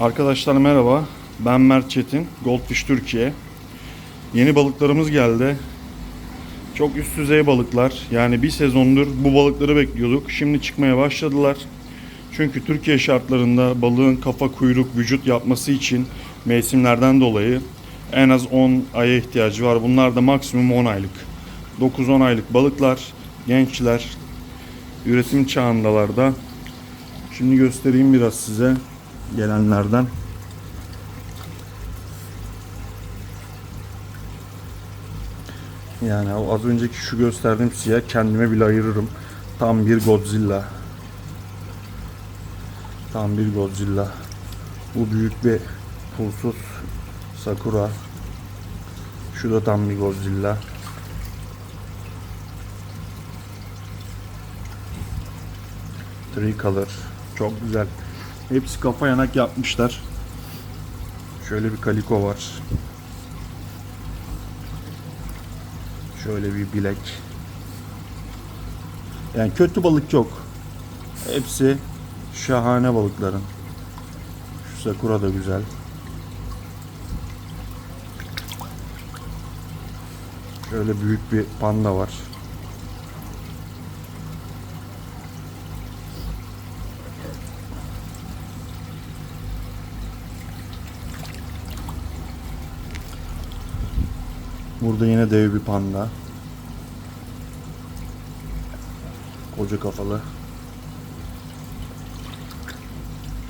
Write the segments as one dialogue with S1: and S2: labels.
S1: Arkadaşlar merhaba. Ben Mert Çetin. Goldfish Türkiye. Yeni balıklarımız geldi. Çok üst düzey balıklar. Yani bir sezondur bu balıkları bekliyorduk. Şimdi çıkmaya başladılar. Çünkü Türkiye şartlarında balığın kafa kuyruk vücut yapması için mevsimlerden dolayı en az 10 aya ihtiyacı var. Bunlar da maksimum 10 aylık. 9-10 aylık balıklar, gençler, üretim çağındalar da. Şimdi göstereyim biraz size gelenlerden. Yani o az önceki şu gösterdiğim siyah kendime bile ayırırım. Tam bir Godzilla. Tam bir Godzilla. Bu büyük bir pulsuz Sakura. Şu da tam bir Godzilla. Tricolor. Çok güzel. Hepsi kafa yanak yapmışlar. Şöyle bir kaliko var. Şöyle bir bilek. Yani kötü balık yok. Hepsi şahane balıkların. Şu sakura da güzel. Şöyle büyük bir panda var. Burada yine dev bir panda. Koca kafalı.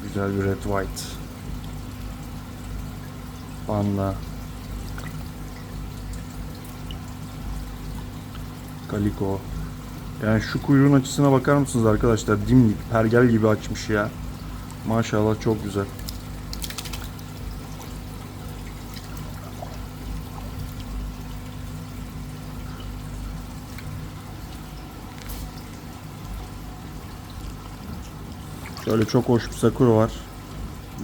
S1: Güzel bir red white. Panda. Kaliko. Yani şu kuyruğun açısına bakar mısınız arkadaşlar? Dimdik, pergel gibi açmış ya. Maşallah çok güzel. Şöyle çok hoş bir sakura var.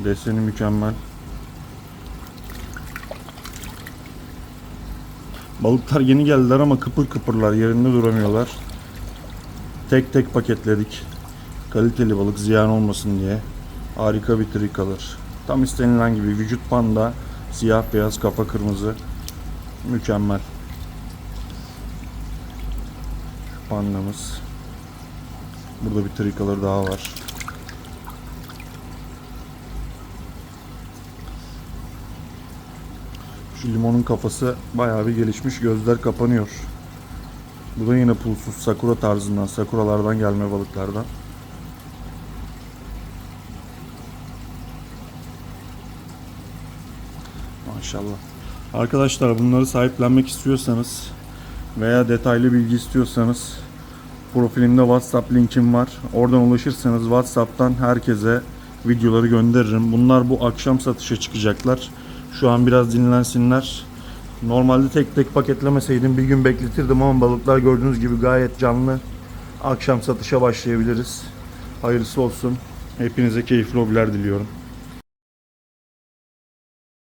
S1: Deseni mükemmel. Balıklar yeni geldiler ama kıpır kıpırlar yerinde duramıyorlar. Tek tek paketledik. Kaliteli balık ziyan olmasın diye. Harika bir tricolor. Tam istenilen gibi vücut panda, siyah beyaz kafa kırmızı. Mükemmel. Şu pandamız. Burada bir tricolor daha var. Şu limonun kafası bayağı bir gelişmiş. Gözler kapanıyor. Bu da yine pulsuz sakura tarzından, sakuralardan gelme balıklardan. Maşallah. Arkadaşlar bunları sahiplenmek istiyorsanız veya detaylı bilgi istiyorsanız profilimde WhatsApp linkim var. Oradan ulaşırsanız WhatsApp'tan herkese videoları gönderirim. Bunlar bu akşam satışa çıkacaklar. Şu an biraz dinlensinler. Normalde tek tek paketlemeseydim bir gün bekletirdim ama balıklar gördüğünüz gibi gayet canlı. Akşam satışa başlayabiliriz. Hayırlısı olsun. Hepinize keyifli hobiler diliyorum.